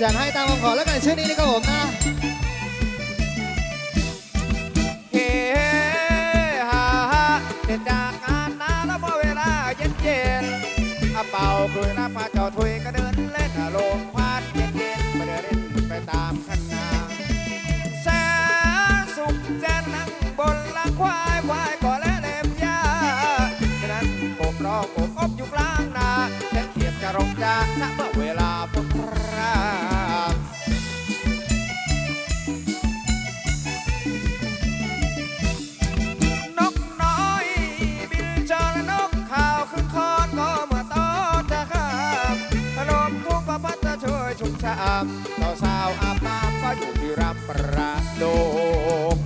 จัดให้ตามคำขอแล้วกันชื่อนี้นะครับผมนะเฮฮาฮาเด็ดจากงานนาแล้วพอเวลาเย็นเย็นๆอาเป่าคุยนะพาเจ้าถุยก็เดินเล่นอาลงพาดเย็นเย็นไปเดินเล่นไปตามคันนาแสนสุขแจนนั่งบนลังควายควายก็และเล็บยาฉะนั้นผมรอผมอบอยู่กลางนาแค่เขียบจะรงจาณเมื่อเวยชุมชามเจ้าสาวอาบน้ำก็อยู่ที่รับประโดม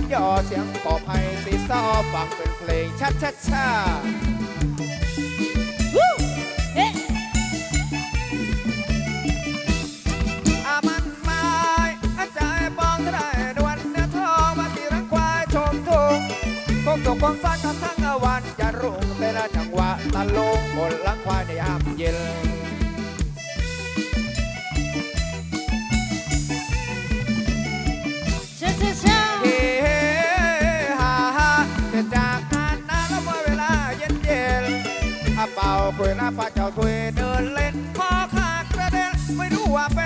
ใครยกย่อเสียงปอภัยสีซอฟังเป็นเพลงชัดชัดชาอามันม้อาจายปองได้ดวนเนื้อทอมาที่รังควายชมทุ่งคงตกคงฟ้ากันทั้งวันจะรุ่งแต่ละจังหวะตะลงบนลังควายในยามเย็น เป่าคุยหน้าปาเจ้าคุยเดินเล่นพอขาดกระเด็นไม่รู้ว่าเป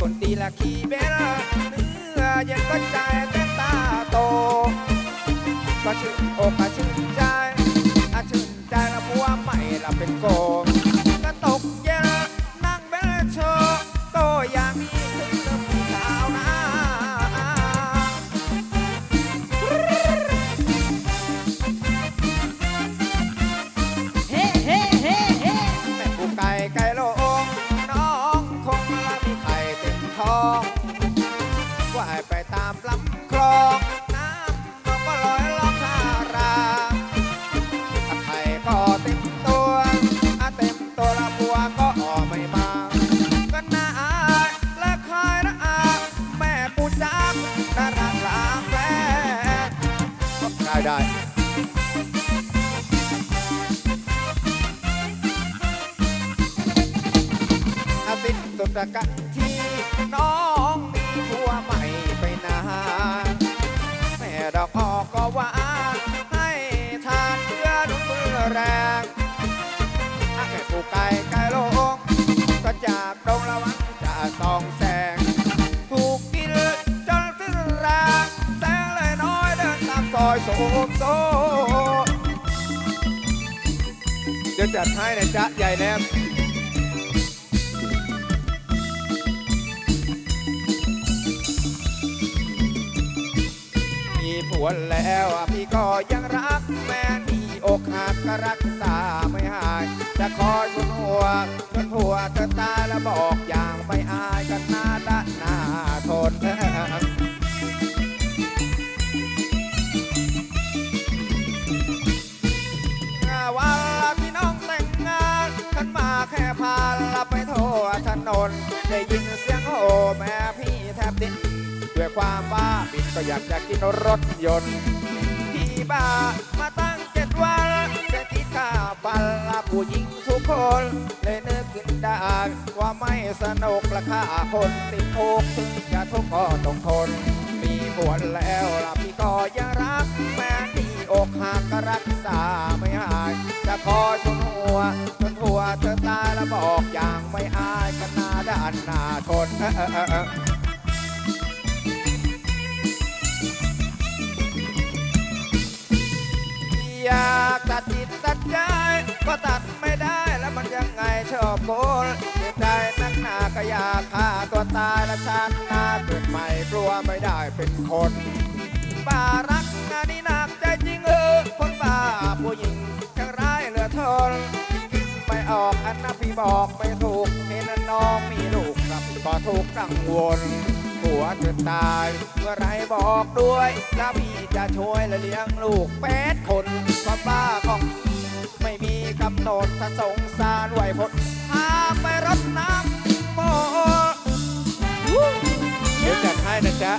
คนดีละขี้เบลเนื้อเย็นก็ใจเต้นตาโต ก็ชื่นอก ทิตย์ตุดกันที่น้องมีผัวใหม่ไปนานแม่ดอกออกก็ว่า ให้ทานเพื่อดุมือแรงอาแม่ปูไก่ไก่โลงก็จากดงระวังจะสองแสง ถูกกินจนสิ้นแรงแสงเลยน้อยเดินตามซอยโสมโซเดี๋ยวจัดให้นะจ๊ะใหญ่แนม มีผัวแล้วพี่ก็ยังรักแม้มีอกหักก็รักษาไม่หาย จะคอยคุณหัวจนผัวเธอตาแล้วบอกอย่างไม่อายกันหน้าด้านหน้าทนวันละพี่น้องแต่งงานขันมาแค่พาลไปทั่วถนน ได้ยินเสียงโห่แม่พี่แทบดิ้น ด้าบ้าบินก็อยากจะกินรถยนต์พี่บ้ามาตั้งเจ็ดวันจะกินข้าวผู้หญิงทุกคน เลยนึกขึ้นได้ว่าไม่สนุกราคาคนติดคุกถึงจะทุกข์ก็ต้องทน มีบวชแล้วละพี่ก็ยังรักแม้ที่อกหักก็รักษาไม่หาย จะคอยจนหัวจนหัวเธอตายแล้วบอกอย่างไม่อายกันหน้าด้านหน้าชน ชอบโกนเจ็บใจนักหนาก็อยากฆ่าตัวตายและชาติหน้าเกิดใหม่กลัวไม่ได้เป็นคนบ้ารักงานนี้หนักใจจริงเออคนบ้าผู้หญิงช่างร้ายเหลือทนคิดไม่ออกอันนะพี่บอกไม่ถูกเห็นน้องมีลูกครับก็ถูกกังวลหัวจะตายเมื่อไรบอกด้วยแล้วพี่จะช่วยและเลี้ยงลูกแปดคนความบ้าของไม่มีกำหนดถ้าสงสารไหวพด พาไปรดน้ำโมเดี๋ยวจัดให้นะจ๊ะ